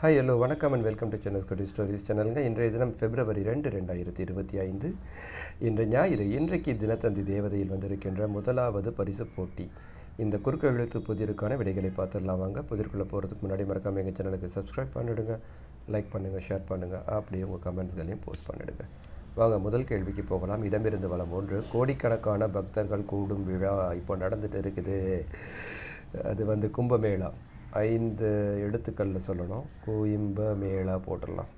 Hi hello வணக்கம் and welcome to Chennai scooty stories சேனலுங்க இன்றைய தினம் பிப்ரவரி ரெண்டு ரெண்டாயிரத்தி இருபத்தி ஐந்து. இன்று ஞாயிறு. இன்றைக்கு தினத்தந்தி தேவதையில் வந்திருக்கின்ற முதலாவது பரிசு போட்டி. இந்த குறுக்கு எழுத்து புதிருக்கான விடைகளை பார்த்துடலாம் வாங்க. புதிர்க்குள்ளே போகிறதுக்கு முன்னாடி மறக்காமல் எங்கள் சேனலுக்கு சப்ஸ்கிரைப் பண்ணிவிடுங்க லைக் பண்ணுங்கள் ஷேர் பண்ணுங்கள் அப்படியே உங்கள் கமெண்ட்ஸ்களையும் போஸ்ட் பண்ணிவிடுங்க வாங்க முதல் கேள்விக்கு போகலாம். இடமிருந்து வளம் ஒன்று. கோடிக்கணக்கான பக்தர்கள் கூடும் விழா இப்போ நடந்துகிட்டு இருக்குது. அது வந்து கும்பமேளா. ஐந்து எழுத்துக்களில் சொல்லணும். கோயிம்ப மேளா போட்டுடலாம்.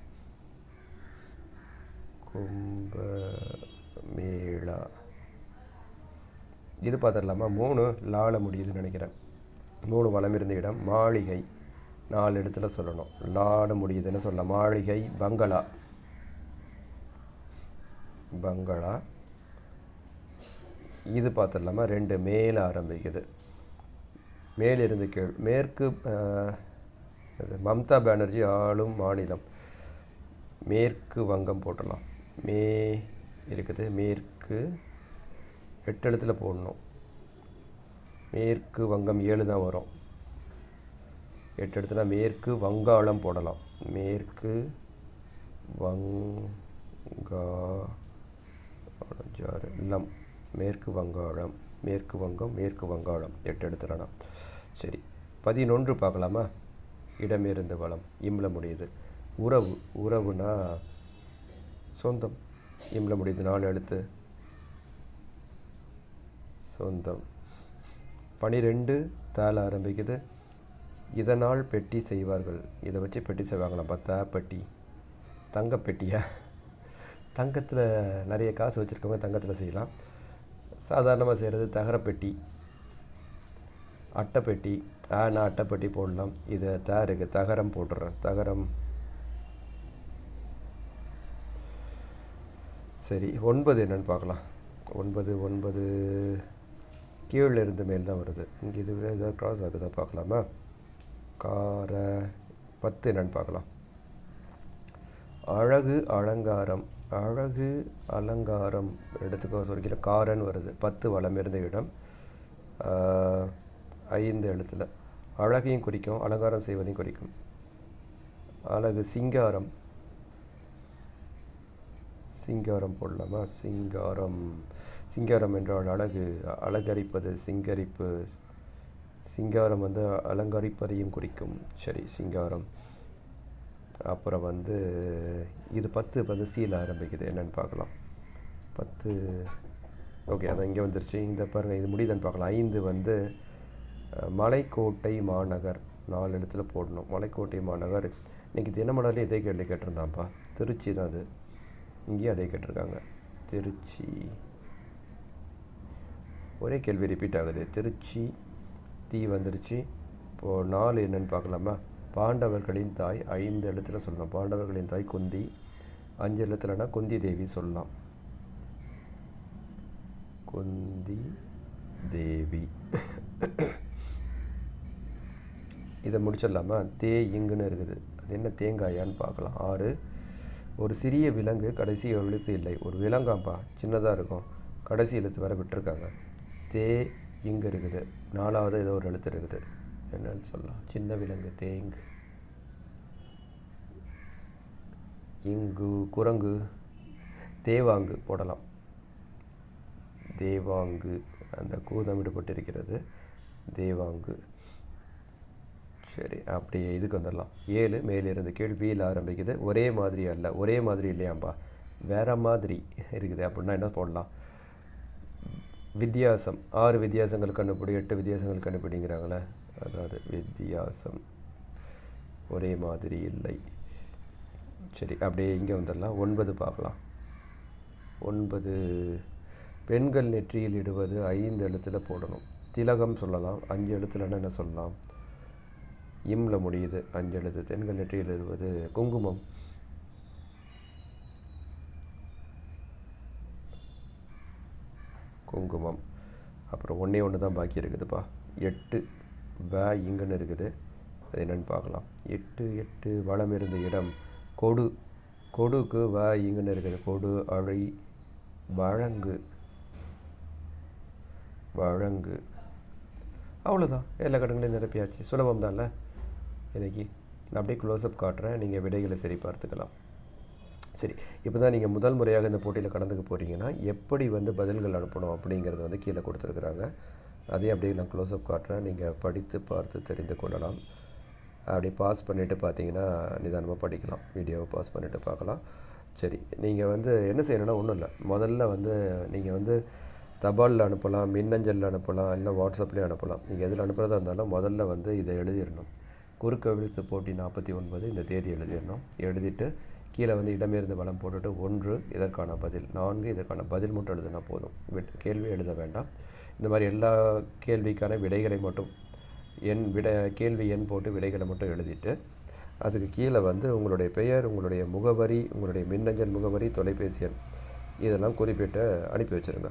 கும்ப மேளா இது பார்த்துடலாமா மூணு லால முடியுதுன்னு நினைக்கிறேன். மூணு வளம் இருந்த இடம் மாளிகை. நாலு இடத்துல சொல்லணும். லாட முடியுதுன்னு சொல்லலாம் மாளிகை பங்களா. பங்களா. இது பார்த்துடலாமா ரெண்டு மேலே ஆரம்பிக்குது. மேலிருந்து கீழ் மேற்கு இது மம்தா பானர்ஜி ஆளும் மாநிலம். மேற்கு வங்கம் போட்டலாம் மே இருக்குது மேற்கு எட்டு எழுத்துல போடணும். மேற்கு வங்கம் ஏழு தான் வரும். எட்டு இடத்துல மேற்கு வங்காளம் போடலாம். மேற்கு வங்காளம். மேற்கு வங்காளம். மேற்கு வங்கம் மேற்கு வங்காளம் எட்டு இடத்துலனா சரி பதினொன்று பார்க்கலாமா? இடமிருந்து வளம் இம்ல முடியுது. உறவு உறவுனா சொந்தம். இம்ல முடியுது நாலு எழுத்து. சொந்தம். பனிரெண்டு தால ஆரம்பிக்குது. இதனால் பெட்டி செய்வார்கள். இதை வச்சு பெட்டி செய்வாங்களாம். பார்த்தா பெட்டி. தங்கப்பெட்டியா தங்கத்தில் நிறைய காசு வச்சுருக்கவங்க தங்கத்தில் செய்யலாம். சாதாரணமாக செய்கிறது தகரப்பெட்டி அட்டைப்பெட்டி. ஆனா அட்டைப்பெட்டி போடலாம். இது தயாருக்கு தகரம் போட்டுறேன். தகரம். சரி ஒன்பது என்னென்னு பார்க்கலாம். ஒன்பது ஒன்பது. கீழே இருந்து மேல் தான் வருது. இங்கே இது ஏதாவது க்ராஸ் ஆகுதா பார்க்கலாமா? கார. பத்து என்னென்னு பார்க்கலாம். அழகு அலங்காரம். அழகு அலங்காரம் எடுத்துக்கோ சொல்லிக்கல காரன் வருது. பத்து வளம் இருந்த இடம். ஐந்து எழுத்தில். அழகையும் குறிக்கும் அலங்காரம் செய்வதையும் குறிக்கும். அழகு சிங்காரம். சிங்காரம் போடலாமா? சிங்காரம். சிங்காரம் என்றால் அழகு அலங்கரிப்பது சிங்கரிப்பு. சிங்காரம் வந்து அலங்கரிப்பதையும் குறிக்கும். சரி சிங்காரம். அப்புறம் வந்து இது பத்து வந்து சீல ஆரம்பிக்குது. என்னென்னு பார்க்கலாம். பத்து ஓகே அதான் இங்கே வந்துருச்சு. இந்த பாருங்கள் இது முடியுதுன்னு பார்க்கலாம். ஐந்து வந்து மலைக்கோட்டை மாநகர் நாலு இடத்துல போடணும். மலைக்கோட்டை மாநகர். இன்றைக்கி தினமலர்லேயும் இதே கேள்வி கேட்டிருந்தான்ப்பா. திருச்சி தான் அது. இங்கேயும் அதே கேட்டிருக்காங்க. திருச்சி. ஒரே கேள்வி ரிப்பீட் ஆகுது. திருச்சி தீ வந்துருச்சு. இப்போது நாலு என்னென்னு பார்க்கலாமா? பாண்டவர்களின் தாய் ஐந்து எழுத்தில் சொல்லலாம். பாண்டவர்களின் தாய் குந்தி அஞ்சு எழுத்துலனா குந்தி தேவி சொல்லலாம். குந்தி தேவி. இதை முடிச்சிடலாமா? தே இங்குன்னு இருக்குது. அது என்ன தேங்காயான்னு பார்க்கலாம். ஆறு. ஒரு சிறிய விலங்கு கடைசி எழுத்து இல்லை. ஒரு விலங்காம்பா சின்னதாக இருக்கும். கடைசி எழுத்து வர விட்டுருக்காங்க. தே இங்கு இருக்குது. நாலாவது ஏதோ ஒரு எழுத்து இருக்குது. என்னன்னு சொல்லலாம். சின்ன விலங்கு தேங்கு. இங்கு குரங்கு தேவாங்கு போடலாம். தேவாங்கு அந்த கூதம் விடுபட்டிருக்கிறது. தேவாங்கு. சரி அப்படியே இதுக்கு வந்துடலாம். ஏழு மேலிருந்து கீழ் வீல் ஆரம்பிக்குது. ஒரே மாதிரி அல்ல. ஒரே மாதிரி இல்லையாம்பா. வேற மாதிரி இருக்குது. அப்படின்னா என்ன போடலாம்? வித்தியாசம். ஆறு வித்தியாசங்கள் கண்டுபிடி எட்டு வித்தியாசங்கள் கண்டுபிடிங்கிறாங்களே. அதாவது வித்தியாசம். ஒரே மாதிரி இல்லை. சரி அப்படியே இங்கே வந்துடலாம். ஒன்பது பார்க்கலாம். ஒன்பது. பெண்கள் நெற்றியில் இடுவது ஐந்து எழுத்தில் போடணும். திலகம் சொல்லலாம். அஞ்சு எழுத்துலன்னு என்ன சொல்லலாம்? இம்ல முடியுது. அஞ்சு எழுத்து பெண்கள் நெற்றியில் இடுவது குங்குமம். குங்குமம். அப்புறம் ஒன்றே ஒன்று தான் பாக்கி இருக்குதுப்பா. எட்டு. வ இங்குன்னு இருக்குது. அது என்னன்னு பார்க்கலாம். எட்டு எட்டு வளம் இருந்த இடம். கொடு கொடுக்கு வ இங்குன்னு இருக்குது. கொடு அழை வழங்கு. வழங்கு. அவ்வளோதான் எல்லா கடங்களையும் நிரப்பியாச்சு. சுலபம் தான்ல இன்றைக்கி நான் அப்படியே க்ளோஸ்அப் காட்டுறேன். நீங்கள் விடைகளை சரி பார்த்துக்கலாம். சரி இப்போ தான் நீங்கள் முதல் முறையாக இந்த போட்டியில் கலந்துக்க போகிறீங்கன்னா எப்படி வந்து பதில்கள் அனுப்பணும் அப்படிங்கிறது வந்து கீழே கொடுத்துருக்குறாங்க. அதையும் அப்படியே நான் க்ளோஸ்அப் காட்டுறேன். நீங்கள் படித்து பார்த்து தெரிந்து கொள்ளலாம். அப்படி பாஸ் பண்ணிவிட்டு பார்த்தீங்கன்னா நிதானமாக படிக்கலாம். வீடியோவை பாஸ் பண்ணிவிட்டு பார்க்கலாம். சரி நீங்கள் வந்து என்ன செய்யணும்னா ஒன்றும் இல்லை. முதல்ல வந்து நீங்கள் வந்து தபாலில் அனுப்பலாம் மின்னஞ்சலில் அனுப்பலாம் இல்லை வாட்ஸ்அப்லேயும் அனுப்பலாம். நீங்கள் எதில் அனுப்புகிறதா இருந்தாலும் முதல்ல வந்து இதை எழுதிடணும். குறுக்கெழுத்து போட்டி நாற்பத்தி ஒன்பது இந்த தேதி எழுதிடணும். எழுதிட்டு கீழே வந்து இடமிருந்து வளம் போட்டுட்டு ஒன்று இதற்கான பதில் நான்கு இதற்கான பதில் மட்டும் எழுதுனா போதும். கேள்வி எழுத வேண்டாம். இந்த மாதிரி எல்லா கேள்விக்கான விடைகளை மட்டும் எண் விட கேள்வி எண் போட்டு விடைகளை மட்டும் எழுதிட்டு அதுக்கு கீழே வந்து உங்களுடைய பெயர் உங்களுடைய முகவரி உங்களுடைய மின்னஞ்சல் முகவரி தொலைபேசி எண் இதெல்லாம் குறிப்பிட்டு அனுப்பி வச்சுருங்க.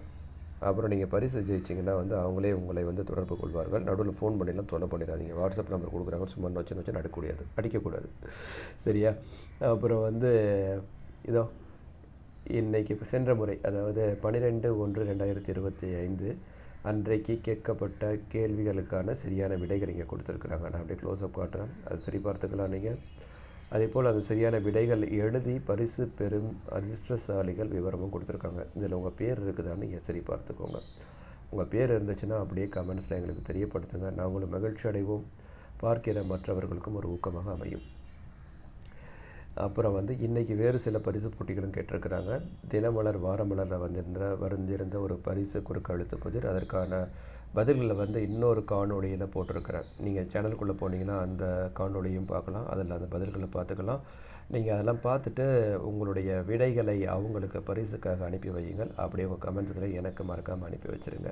அப்புறம் நீங்கள் பரிசு ஜெயிச்சிங்கன்னா வந்து அவங்களே உங்களை வந்து தொடர்பு கொள்வார்கள். நடுவில் ஃபோன் பண்ணிலாம் தொலை பண்ணிடாதீங்க. வாட்ஸ்அப் நம்பர் கொடுக்குறாங்க சும்மா வச்சு வச்சு நடக்கக்கூடாது அடிக்கக்கூடாது. சரியா? அப்புறம் வந்து இதோ இன்றைக்கி இப்போ சென்ற முறை அதாவது பன்னிரெண்டு ஒன்று ரெண்டாயிரத்தி இருபத்தி ஐந்து அன்றைக்கு கேட்கப்பட்ட கேள்விகளுக்கான சரியான விடைகள் இங்கே கொடுத்துருக்குறாங்க. நான் அப்படியே க்ளோஸ்அப் காட்டுறேன். அது சரி பார்த்துக்கலாம் நீங்கள் அதே போல் அந்த சரியான விடைகள் எழுதி பரிசு பெறும் அதிர்ஷ்டசாலிகள் விவரமும் கொடுத்துருக்காங்க. இதில் உங்கள் பேர் இருக்குதான்னு நீங்கள் சரி பார்த்துக்கோங்க. உங்கள் பேர் இருந்துச்சுன்னா அப்படியே கமெண்ட்ஸில் எங்களுக்கு தெரியப்படுத்துங்க. நாங்களும் மகிழ்ச்சி அடைவோம் பார்க்கிற மற்றவர்களுக்கும் ஒரு ஊக்கமாக அமையும். அப்புறம் வந்து இன்றைக்கி வேறு சில பரிசு போட்டிகளும் கேட்டிருக்கிறாங்க. தினமலர் வாரமலரில் வந்திருந்த வந்திருந்த ஒரு பரிசு குறுக்கு அழுத்த புதிர் அதற்கான பதில்களை வந்து இன்னொரு காணொளியில் போட்டிருக்கிறேன். நீங்கள் சேனலுக்குள்ளே போனீங்கன்னா அந்த காணொளியும் பார்க்கலாம். அதில் அந்த பதில்களை பார்த்துக்கலாம். நீங்கள் அதெல்லாம் பார்த்துட்டு உங்களுடைய விடைகளை அவங்களுக்கு பரிசுக்காக அனுப்பி வையுங்கள். அப்படியே உங்கள் கமெண்ட்ஸ்களை எனக்கு மறக்காமல் அனுப்பி வச்சுருங்க.